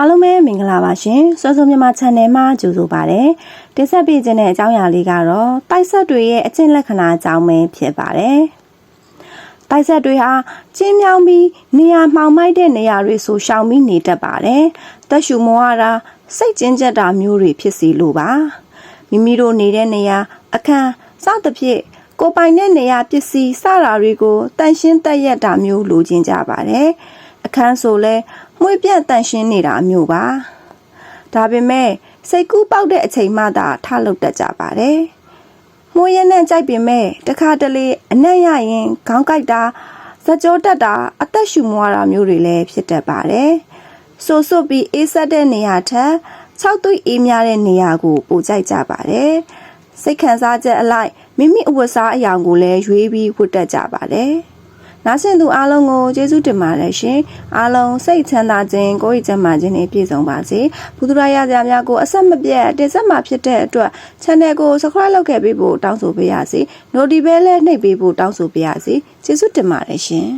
အားလုံးပဲမင်္ဂလာပါရှင်စောစောမြန်မာ channel မှာကြိုဆိုပါရစေတင်ဆက်ပေးခြင်းတဲ့အကြောင်းအရာလေးကတော့တိုက်ဆက်တွေရဲ့အကျင့်လက္ခဏာအကြောင်းပဲဖြစ်ပါတယ်တိုက်ဆက်တွေဟာကျင်းမြောင်းပြီးနေရာမှောင်မိုက်တဲ့နေရာတွေဆိုရှောင်ပြီးနေတတ်ပါတယ်တက်ရှူမောရတာစိတ်ကျဉ်ကျက်တာမျိုးတွေဖြစ်စီလို့ပါမိမိတို့နေတဲ့နေရာအခန်းစသဖြင့်ကိုယ်ပိုင်တဲ့နေရာပစ္စည်းစတာတွေကိုတန်ရှင်းတက်ရက်တာမျိုးလိုချင်ကြပါတယ် အခန်းဆိုလဲမှွေပြန့်တန်ရှင်းနေတာမျိုးပါဒါပေမဲ့စိတ်ကူးပေါက်တဲ့အချိန်မှသာထလုပ်တတ်ကြပါတယ်မှွေရနဲ့ကြိုက်ပင်မဲ့တခါတလေအနက်ရရင်ခေါင်းကိုက်တာဇကြောတက်တာအသက်ရှူမွားတာမျိုးတွေလည်းဖြစ်တတ်ပါတယ်ဆိုဆွတ်ပြီးအေးဆက်တဲ့နေရာထက်၆သွေးအေးများတဲ့နေရာကိုပိုကြိုက်ကြပါတယ်စိတ်ခံစားချက်အလိုက်မိမိအဝတ်စားအရာကိုလည်းရွေးပြီးဝတ်တတ်ကြပါတယ် နားဆင်သူအားလုံးကိုကျေးဇူးတင်ပါတယ်ရှင်အားလုံးစိတ်ချမ်းသာခြင်းကိုယ်ရည်ကျန်းမာခြင်းနဲ့ပြည့်စုံပါစေဘုသူရရကြများကိုအဆက်မပြတ်တင်ဆက်မှာဖြစ်တဲ့အတွက် channel ကို subscribe လုပ်ခဲ့ပေးဖို့တောင်းဆိုပေးရစီ notification လည်းနှိပ်ပေးဖို့တောင်းဆိုပေးရစီကျေးဇူးတင်ပါတယ်ရှင်